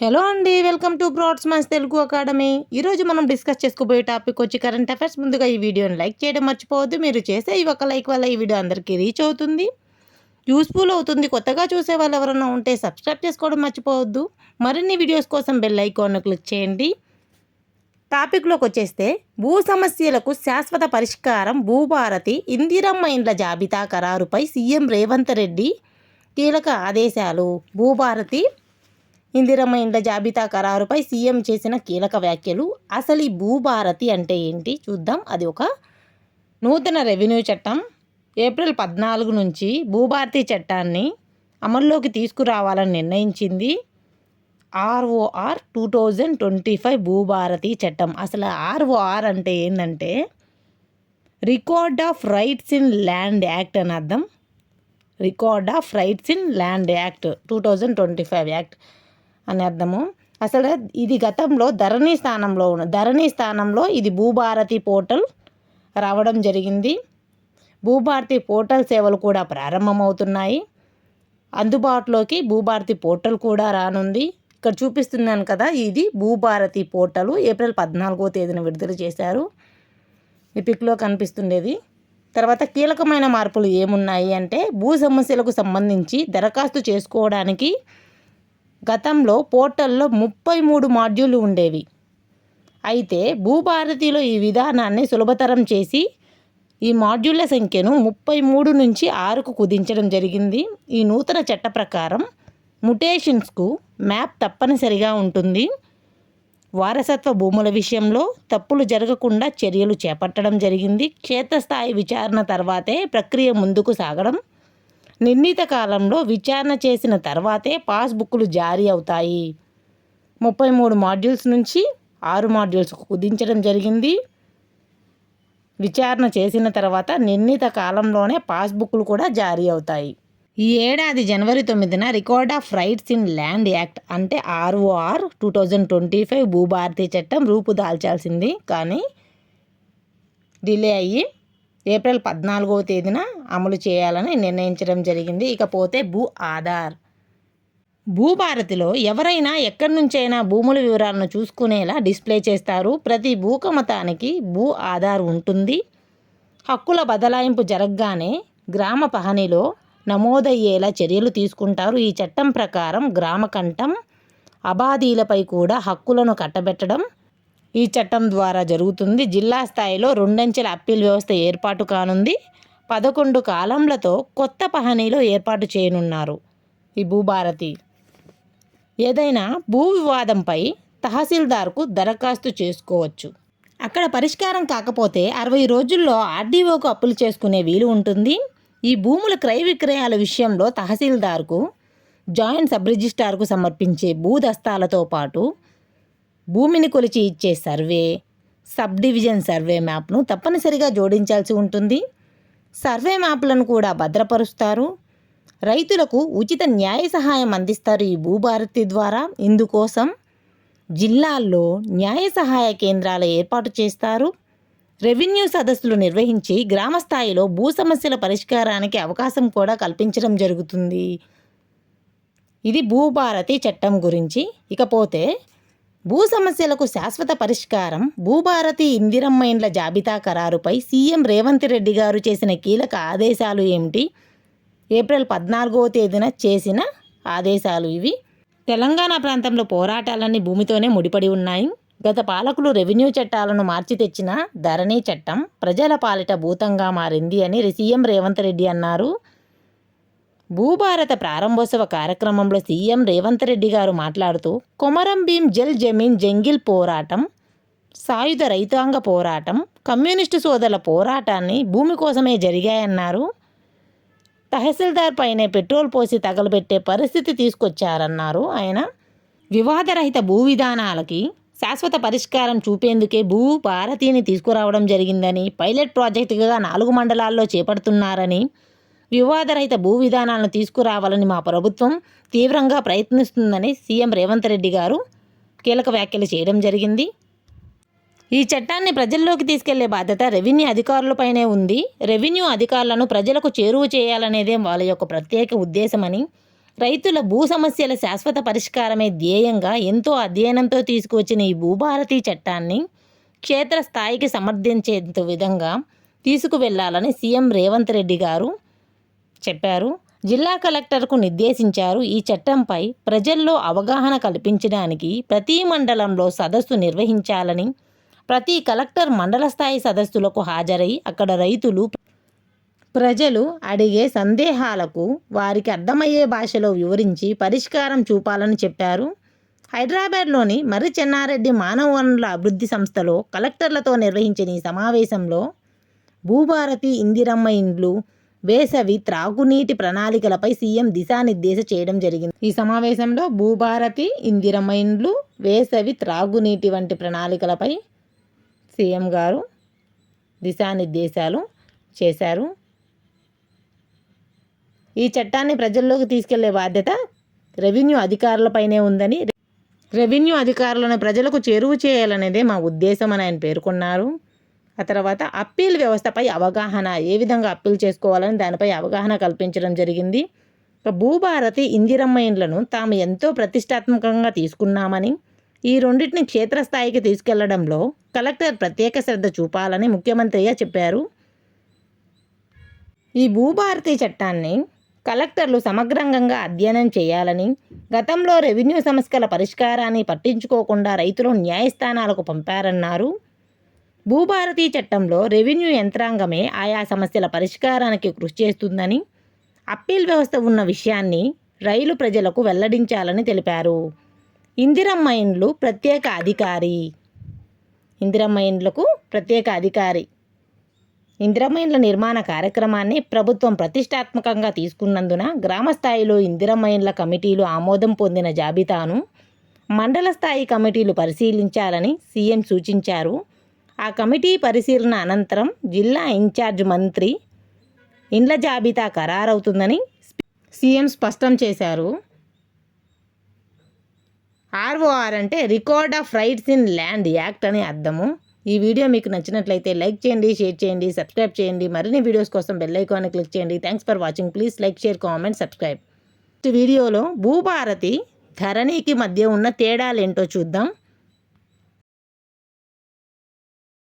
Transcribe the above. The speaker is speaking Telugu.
హలో అండి వెల్కమ్ టు బ్రాడ్స్ మన్స్ తెలుగు అకాడమీ. ఈరోజు మనం డిస్కస్ చేసుకోబోయే టాపిక్ వచ్చి కరెంట్ అఫైర్స్. ముందుగా ఈ వీడియోని లైక్ చేయడం మర్చిపోవద్దు. మీరు చేసే ఈ ఒక లైక్ వల్ల ఈ వీడియో అందరికీ రీచ్ అవుతుంది. యూస్ఫుల్ అవుతుంది. కొత్తగా చూసే వాళ్ళు ఎవరైనా ఉంటే సబ్స్క్రైబ్ చేసుకోవడం మర్చిపోవద్దు. మరిన్ని వీడియోస్ కోసం బెల్ ఐకాన్ను క్లిక్ చేయండి. టాపిక్లోకి వచ్చేస్తే భూ సమస్యలకు శాశ్వత పరిష్కారం భూభారతి ఇందిరమ్మ ఇండ్ల జాబితా ఖరారుపై సీఎం రేవంత్ రెడ్డి కీలక ఆదేశాలు. భూభారతి ఇందిరమ్మ ఇండ్ల జాబితా ఖరారుపై సీఎం చేసిన కీలక వ్యాఖ్యలు అసలు ఈ భూభారతి అంటే ఏంటి చూద్దాం. అది ఒక నూతన రెవెన్యూ చట్టం. ఏప్రిల్ పద్నాలుగు నుంచి భూభారతి చట్టాన్ని అమల్లోకి తీసుకురావాలని నిర్ణయించింది ROR two thousand twenty five Bhubharati చట్టం. అసలు ఆర్ఓఆర్ అంటే ఏంటంటే record of rights in land act అని అర్థం. Record of rights in land act two thousand twenty five act. అని అర్థము. అసలు ఇది గతంలో ధరణి స్థానంలో ఉన్న ధరణి స్థానంలో ఇది భూభారతి పోర్టల్ రావడం జరిగింది. భూభారతి పోర్టల్ సేవలు కూడా ప్రారంభమవుతున్నాయి. అందుబాటులోకి భూభారతి పోర్టల్ కూడా రానుంది. ఇక్కడ చూపిస్తున్నాను కదా ఇది భూభారతి పోర్టల్ ఏప్రిల్ పద్నాలుగో తేదీన విడుదల చేశారు. ఈ పిక్లో కనిపిస్తుండేది. తర్వాత కీలకమైన మార్పులు ఏమున్నాయి అంటే భూ సమస్యలకు సంబంధించి దరఖాస్తు చేసుకోవడానికి గతంలో పోర్టల్లో ముప్పై మూడు మాడ్యూళ్ళు ఉండేవి. అయితే భూభారతిలో ఈ విధానాన్ని సులభతరం చేసి ఈ మాడ్యూళ్ళ సంఖ్యను ముప్పై మూడు నుంచి ఆరుకు కుదించడం జరిగింది. ఈ నూతన చట్ట ప్రకారం ముటేషన్స్కు మ్యాప్ తప్పనిసరిగా ఉంటుంది. వారసత్వ భూముల విషయంలో తప్పులు జరగకుండా చర్యలు చేపట్టడం జరిగింది. క్షేత్రస్థాయి విచారణ తర్వాతే ప్రక్రియ ముందుకు సాగడం. నిర్ణీత కాలంలో విచారణ చేసిన తర్వాతే పాస్బుక్లు జారీ అవుతాయి. ముప్పై మూడు మాడ్యూల్స్ నుంచి ఆరు మాడ్యూల్స్ కుదించడం జరిగింది. విచారణ చేసిన తర్వాత నిర్ణీత కాలంలోనే పాస్బుక్లు కూడా జారీ అవుతాయి. ఈ ఏడాది జనవరి తొమ్మిదిన record of rights in land act అంటే ROR two thousand twenty five Bhubharati చట్టం రూపుదాల్చాల్సింది కానీ డిలే అయ్యి ఏప్రిల్ పద్నాలుగవ తేదీన అమలు చేయాలని నిర్ణయించడం జరిగింది. ఇకపోతే భూ ఆధార్. భూభారతిలో ఎవరైనా ఎక్కడి నుంచైనా భూముల వివరాలను చూసుకునేలా డిస్ప్లే చేస్తారు. ప్రతి భూకమతానికి భూ ఆధార్ ఉంటుంది. హక్కుల బదలాయింపు జరగగానే గ్రామ పహనిలో నమోదయ్యేలా చర్యలు తీసుకుంటారు. ఈ చట్టం ప్రకారం గ్రామ కంఠం అబాధీలపై కూడా హక్కులను కట్టబెట్టడం ఈ చట్టం ద్వారా జరుగుతుంది. జిల్లా స్థాయిలో రెండంచెల అప్పీల్ వ్యవస్థ ఏర్పాటు కానుంది. పదకొండు కాలంలతో కొత్త పహనీలో ఏర్పాటు చేయనున్నారు. ఈ భూభారతి ఏదైనా భూ వివాదంపై తహసీల్దార్కు దరఖాస్తు చేసుకోవచ్చు. అక్కడ పరిష్కారం కాకపోతే అరవై రోజుల్లో ఆర్డీఓకు అప్పులు చేసుకునే వీలు ఉంటుంది. ఈ భూముల క్రయ విక్రయాల విషయంలో తహసీల్దార్కు జాయింట్ సబ్ రిజిస్ట్రార్కు సమర్పించే భూ దస్తాలతో పాటు భూమిని కొలిచి ఇచ్చే సర్వే సబ్ డివిజన్ సర్వే మ్యాప్ను తప్పనిసరిగా జోడించాల్సి ఉంటుంది. సర్వే మ్యాప్లను కూడా భద్రపరుస్తారు. రైతులకు ఉచిత న్యాయ సహాయం అందిస్తారు ఈ భూభారతి ద్వారా. ఇందుకోసం జిల్లాల్లో న్యాయ సహాయ కేంద్రాల ఏర్పాటు చేస్తారు. రెవెన్యూ సదస్సులు నిర్వహించి గ్రామ స్థాయిలో భూ సమస్యల పరిష్కారానికి అవకాశం కూడా కల్పించడం జరుగుతుంది. ఇది భూభారతి చట్టం గురించి. ఇకపోతే భూ సమస్యలకు శాశ్వత పరిష్కారం భూభారతి ఇందిరమ్మ ఇండ్ల జాబితా ఖరారుపై సీఎం రేవంత్ రెడ్డి గారు చేసిన కీలక ఆదేశాలు ఏమిటి? ఏప్రిల్ పద్నాలుగవ తేదీన చేసిన ఆదేశాలు ఇవి. తెలంగాణ ప్రాంతంలో పోరాటాలన్నీ భూమితోనే ముడిపడి ఉన్నాయి. గత పాలకులు రెవెన్యూ చట్టాలను మార్చి తెచ్చిన ధరణి చట్టం ప్రజల పాలిట భూతంగా మారింది అని సీఎం రేవంత్ రెడ్డి అన్నారు. భూభారత ప్రారంభోత్సవ కార్యక్రమంలో సీఎం రేవంత్ రెడ్డి గారు మాట్లాడుతూ కొమరం భీం జల్ జమీన్ జంగిల్ పోరాటం సాయుధ రైతాంగ పోరాటం కమ్యూనిస్టు సోదరుల పోరాటాన్ని భూమి కోసమే జరిగాయన్నారు. తహసీల్దార్ పైనే పెట్రోల్ పోసి తగలబెట్టే పరిస్థితి తీసుకొచ్చారన్నారు ఆయన. వివాదరహిత భూ విధానాలకి శాశ్వత పరిష్కారం చూపేందుకే భూ భారతీని తీసుకురావడం జరిగిందని పైలట్ ప్రాజెక్టుగా నాలుగు మండలాల్లో చేపడుతున్నారని వివాదరహిత భూ విధానాలను తీసుకురావాలని మా ప్రభుత్వం తీవ్రంగా ప్రయత్నిస్తుందని సీఎం రేవంత్ రెడ్డి గారు కీలక వ్యాఖ్యలు చేయడం జరిగింది. ఈ చట్టాన్ని ప్రజల్లోకి తీసుకెళ్ళే బాధ్యత రెవెన్యూ అధికారులపైనే ఉంది. రెవెన్యూ అధికారులను ప్రజలకు చేరువ చేయాలనేదే వాళ్ళ యొక్క ప్రత్యేక ఉద్దేశమని రైతుల భూ సమస్యల శాశ్వత పరిష్కారమే ధ్యేయంగా ఎంతో అధ్యయనంతో తీసుకువచ్చిన ఈ భూభారతి చట్టాన్ని క్షేత్రస్థాయికి సమర్థించేంత విధంగా తీసుకువెళ్ళాలని సీఎం రేవంత్ రెడ్డి గారు చెప్పారు. జిల్లా కలెక్టర్కు నిర్దేశించారు ఈ చట్టంపై ప్రజల్లో అవగాహన కల్పించడానికి ప్రతి మండలంలో సదస్సు నిర్వహించాలని ప్రతి కలెక్టర్ మండల స్థాయి సదస్సులకు హాజరై అక్కడ రైతులు ప్రజలు అడిగే సందేహాలకు వారికి అర్థమయ్యే భాషలో వివరించి పరిష్కారం చూపాలని చెప్పారు. హైదరాబాద్లోని మర్రి చెన్నారెడ్డి మానవ వనరుల అభివృద్ధి సంస్థలో కలెక్టర్లతో నిర్వహించిన ఈ సమావేశంలో భూభారతి ఇందిరమ్మ ఇండ్లు వేసవి త్రాగునీటి ప్రణాళికలపై సీఎం దిశానిర్దేశ చేయడం జరిగింది. ఈ సమావేశంలో భూభారతి ఇందిరమైన్లు వేసవి త్రాగునీటి వంటి ప్రణాళికలపై సీఎం గారు దిశానిర్దేశాలు చేశారు. ఈ చట్టాన్ని ప్రజల్లోకి తీసుకెళ్ళే బాధ్యత రెవెన్యూ అధికారులపైనే ఉందని రెవెన్యూ అధికారులను ప్రజలకు చేరువ చేయాలనేదే మా ఉద్దేశం అని ఆయన పేర్కొన్నారు. ఆ తర్వాత అప్పీల్ వ్యవస్థపై అవగాహన ఏ విధంగా అప్పీల్ చేసుకోవాలని దానిపై అవగాహన కల్పించడం జరిగింది. భూభారతి ఇందిరమ్మ ఇండ్లను తాము ఎంతో ప్రతిష్టాత్మకంగా తీసుకున్నామని ఈ రెండింటిని క్షేత్రస్థాయికి తీసుకెళ్ళడంలో కలెక్టర్ ప్రత్యేక శ్రద్ధ చూపాలని ముఖ్యమంత్రిగా చెప్పారు. ఈ భూభారతి చట్టాన్ని కలెక్టర్లు సమగ్రంగా అధ్యయనం చేయాలని గతంలో రెవెన్యూ సమస్యల పరిష్కారాన్ని పట్టించుకోకుండా రైతులు న్యాయస్థానాలకు పంపారన్నారు. భూభారతి చట్టంలో రెవెన్యూ యంత్రాంగమే ఆయా సమస్యల పరిష్కారానికి కృషి చేస్తుందని అప్పీల్ వ్యవస్థ ఉన్న విషయాన్ని రైలు ప్రజలకు వెల్లడించాలని తెలిపారు. ఇందిరమ్మ ఇండ్లు ప్రత్యేక అధికారి. ఇందిరమ్మ ఇండ్లకు ప్రత్యేక అధికారి. ఇందిరమ్మ ఇండ్ల నిర్మాణ కార్యక్రమాన్ని ప్రభుత్వం ప్రతిష్టాత్మకంగా తీసుకున్నందున గ్రామ స్థాయిలో ఇందిరమ్మ ఇండ్ల కమిటీలు ఆమోదం పొందిన జాబితాను మండల స్థాయి కమిటీలు పరిశీలించాలని సీఎం సూచించారు. ఆ కమిటీ పరిశీలన అనంతరం జిల్లా ఇన్ఛార్జ్ మంత్రి ఇండ్ల జాబితా ఖరారవుతుందని సీఎం స్పష్టం చేశారు. ఆర్ఓఆర్ అంటే record of rights in land act అని అర్థము. ఈ వీడియో మీకు నచ్చినట్లయితే లైక్ చేయండి షేర్ చేయండి సబ్స్క్రైబ్ చేయండి. మరిన్ని వీడియోస్ కోసం బెల్ ఐకాన్ని క్లిక్ చేయండి. Thanks for watching. Please like share comment subscribe. వీడియోలో భూభారతి ధరణికి మధ్య ఉన్న తేడాలేంటో చూద్దాం.